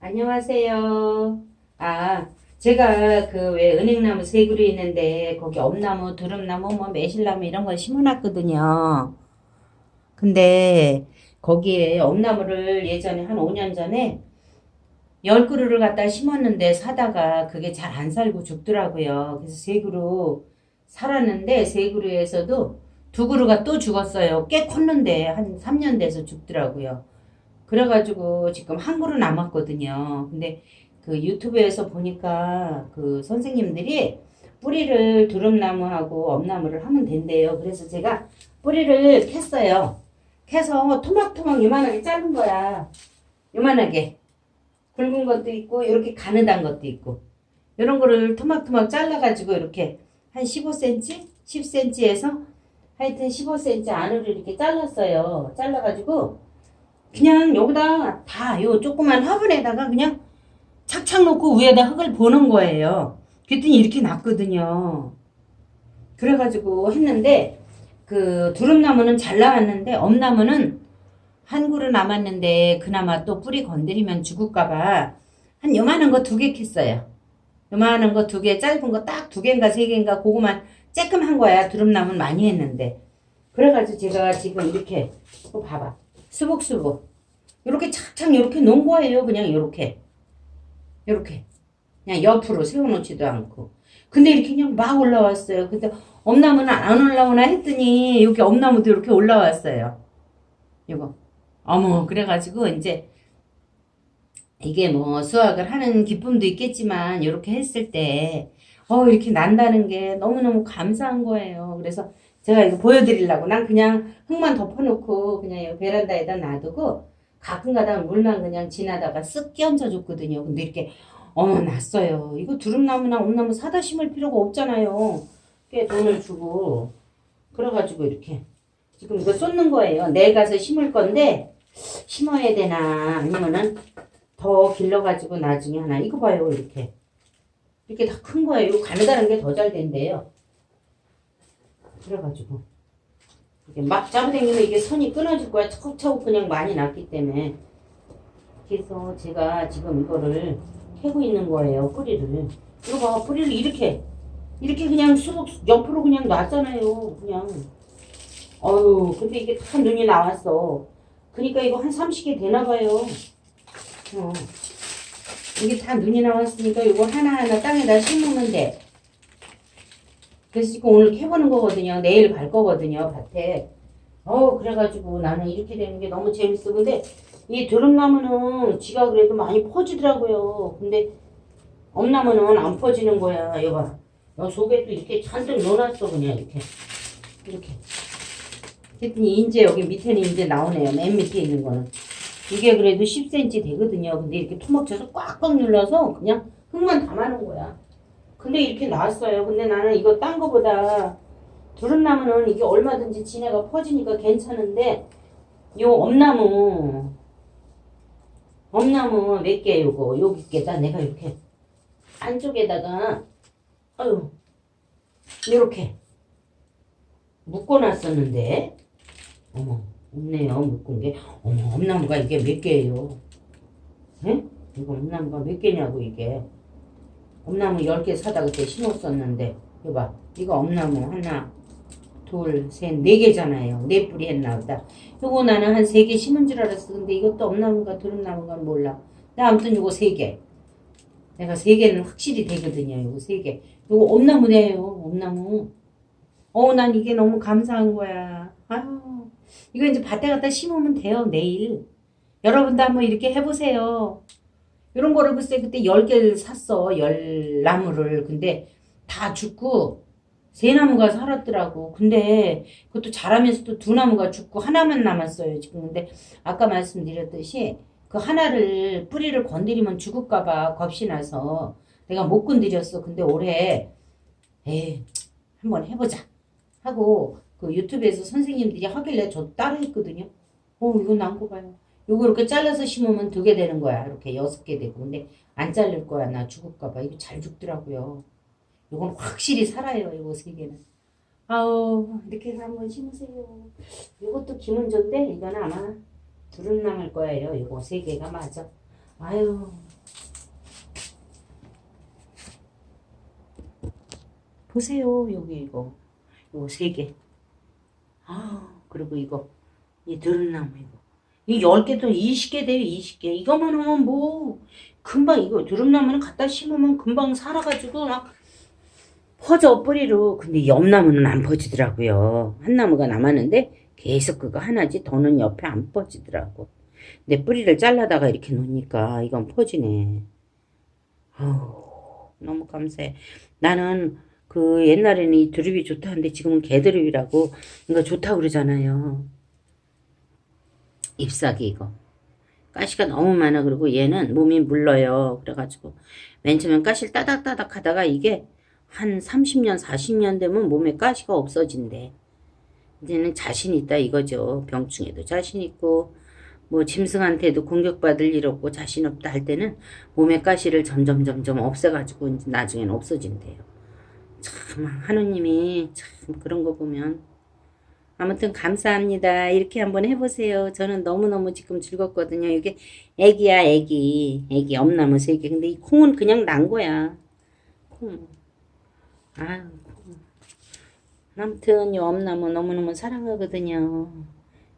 안녕하세요. 아, 제가 그 왜 은행나무 세 그루 있는데 거기 엄나무, 두릅나무, 뭐 매실나무 이런 거 심어놨거든요. 근데 거기에 엄나무를 예전에 한 5년 전에 열 그루를 갖다 심었는데 사다가 그게 잘 안 살고 죽더라고요. 그래서 세 그루 살았는데 세 그루에서도 두 그루가 또 죽었어요. 꽤 컸는데 한 3년 돼서 죽더라고요. 그래가지고 지금 한 그루 남았거든요. 근데 그 유튜브에서 보니까 그 선생님들이 뿌리를 두릅나무하고 엄나무를 하면 된대요. 그래서 제가 뿌리를 캤어요. 캐서 토막토막 요만하게 자른 거야. 요만하게. 굵은 것도 있고 이렇게 가느단 것도 있고 이런 거를 토막토막 잘라가지고 이렇게 한 15cm? 10cm에서 하여튼 15cm 안으로 이렇게 잘랐어요. 잘라가지고 그냥 여기다 다 요 조그만 화분에다가 그냥 착착 놓고 위에다 흙을 보는 거예요. 그랬더니 이렇게 났거든요. 그래가지고 했는데 그 두릅나무는 잘 나왔는데 엄나무는 한 그루 남았는데 그나마 또 뿌리 건드리면 죽을까봐 한 요만한 거 두 개 캤어요. 요만한 거 두 개, 짧은 거 딱 두 개인가 세 개인가 그거만 쬐끔 한 거야. 두릅나무는 많이 했는데. 그래가지고 제가 지금 이렇게 봐봐. 수북수북. 이렇게 착착 이렇게 놓은 거예요. 그냥 이렇게. 이렇게. 그냥 옆으로 세워놓지도 않고. 근데 이렇게 그냥 막 올라왔어요. 근데 엄나무는 안 올라오나 했더니 여기 엄나무도 이렇게 올라왔어요. 이거. 어머, 그래가지고 이제 이게 뭐 수학을 하는 기쁨도 있겠지만 이렇게 했을 때 어, 이렇게 난다는 게 너무너무 감사한 거예요. 그래서 제가 이거 보여드리려고 난 그냥 흙만 덮어놓고 그냥 이 베란다에다 놔두고 가끔 가다 물만 그냥 지나다가 쓱 끼얹어 줬거든요. 근데 이렇게 어머 났어요. 이거 두릅나무나 옴나무 사다 심을 필요가 없잖아요. 꽤 돈을 주고 그래가지고 이렇게 지금 이거 쏟는 거예요. 내일 가서 심을 건데 심어야 되나 아니면은 더 길러가지고 나중에 하나 이거 봐요 이렇게 이렇게 다 큰 거예요. 이거 가느다는 게더 잘 된대요. 그래가지고 이게 막 잡아당기면 이게 선이 끊어질 거야. 차곡차곡 그냥 많이 났기 때문에 그래서 제가 지금 이거를 캐고 있는 거예요. 뿌리를 이거 봐 뿌리를 이렇게 이렇게 그냥 수북 옆으로 그냥 놨잖아요. 그냥 어유 근데 이게 다 눈이 나왔어. 그러니까 이거 한 30개 되나 봐요. 어. 이게 다 눈이 나왔으니까 이거 하나하나 땅에다 돼. 그래서 지금 오늘 캐보는 거거든요. 내일 갈 거거든요, 밭에. 어, 그래가지고 나는 이렇게 되는 게 너무 재밌어. 근데 이 드럼나무는 지가 그래도 많이 퍼지더라고요. 근데 엄나무는 안 퍼지는 거야. 여봐. 여 속에도 이렇게 잔뜩 넣어놨어, 그냥 이렇게. 이렇게. 그랬더니 이제 여기 밑에는 이제 나오네요. 맨 밑에 있는 거는. 이게 그래도 10cm 되거든요. 근데 이렇게 토막 쳐서 꽉꽉 눌러서 그냥 흙만 담아놓은 거야. 근데 이렇게 나왔어요. 근데 나는 이거 딴 거보다 두릅나무는 이게 얼마든지 지네가 퍼지니까 괜찮은데 요 엄나무 엄나무 몇 개 요거 여기께다 내가 이렇게 안쪽에다가 아유 이렇게 묶어놨었는데 어머 없네요 묶은 게 어머 엄나무가 이게 몇 개예요? 에? 이거 엄나무가 몇 개냐고 이게 엄나무 10개 사다 그때 심었었는데 이봐 이거 엄나무 하나 둘셋네 개잖아요. 네 뿌리 했나 보다. 요거 나는 한 세 개 심은 줄 알았어. 근데 이것도 엄나무가 두릅나무가 몰라. 나 아무튼 요거 세개. 내가 세 개는 확실히 되거든요 요거 세개. 요거 엄나무네요 엄나무. 어우 난 이게 너무 감사한 거야. 아유 이거 이제 밭에 갖다 심으면 돼요 내일. 여러분도 한번 이렇게 해보세요 이런 거를 글쎄 그때 10개를 샀어. 열 나무를. 근데 다 죽고 세 나무가 살았더라고. 근데 그것도 자라면서도 두 나무가 죽고 하나만 남았어요. 지금 근데 아까 말씀드렸듯이 그 하나를 뿌리를 건드리면 죽을까봐 겁이 나서 내가 못 건드렸어. 근데 올해 에이 한번 해보자 하고 그 유튜브에서 선생님들이 하길래 저 따라 했거든요. 어 이거 난거 봐요. 요거 이렇게 잘라서 심으면 두 개 되는 거야. 이렇게 여섯 개 되고. 근데 안 자를 거야. 나 죽을까봐. 이거 잘 죽더라고요. 요건 확실히 살아요. 이거 세 개는. 아우, 이렇게 해서 한번 심으세요. 요것도 김은조인데, 이거는 아마 두릅나물 거예요. 요거 세 개가 맞아. 아유. 보세요, 여기 이거. 이거 세 개. 아, 그리고 이거. 이 들나무 이거. 이 10개도 20개 돼요, 20개. 이거만 하면 뭐, 금방 이거 두릅나무는 갖다 심으면 금방 살아가지고 막 퍼져 뿌리로. 근데 옆나무는 안 퍼지더라고요. 한 나무가 남았는데 계속 그거 하나지 더는 옆에 안 퍼지더라고. 근데 뿌리를 잘라다가 이렇게 놓으니까 이건 퍼지네. 아우, 너무 감사해. 나는 그 옛날에는 이 두릅이 좋다는데 지금은 개두릅이라고 이거 좋다고 그러잖아요. 잎사귀 이거. 가시가 너무 많아 그리고 얘는 몸이 물러요. 그래가지고 맨 처음엔 가시를 따닥따닥 하다가 이게 한 30년 40년 되면 몸에 가시가 없어진대. 이제는 자신 있다 이거죠. 병충해도 자신 있고 뭐 짐승한테도 공격받을 일 없고 자신 없다 할 때는 몸에 가시를 점점 점점 없애가지고 이제 나중에는 없어진대요. 참 하느님이 참 그런 거 보면 아무튼 감사합니다. 이렇게 한번 해보세요. 저는 너무너무 지금 즐겁거든요. 이게 애기야 애기 애기 엄나무 세 개. 근데 이 콩은 그냥 난 거야. 콩. 아유 콩. 아무튼 이 엄나무 너무너무 사랑하거든요.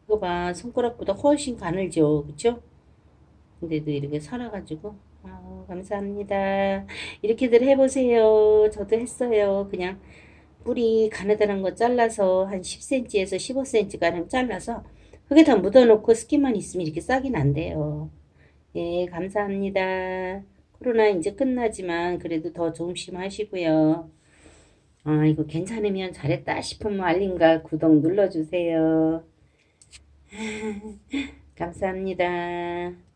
이거 봐 손가락보다 훨씬 가늘죠. 그쵸? 근데도 이렇게 살아가지고 아우 감사합니다. 이렇게들 해보세요. 저도 했어요. 그냥 뿌리 가느다란 거 잘라서 한 10cm에서 15cm 가량 잘라서 흙에다 묻어놓고 습기만 있으면 이렇게 싹이 난대요. 예, 감사합니다. 코로나 이제 끝나지만 그래도 더 조심하시고요. 아, 이거 괜찮으면 잘했다 싶으면 알림과 구독 눌러주세요. 감사합니다.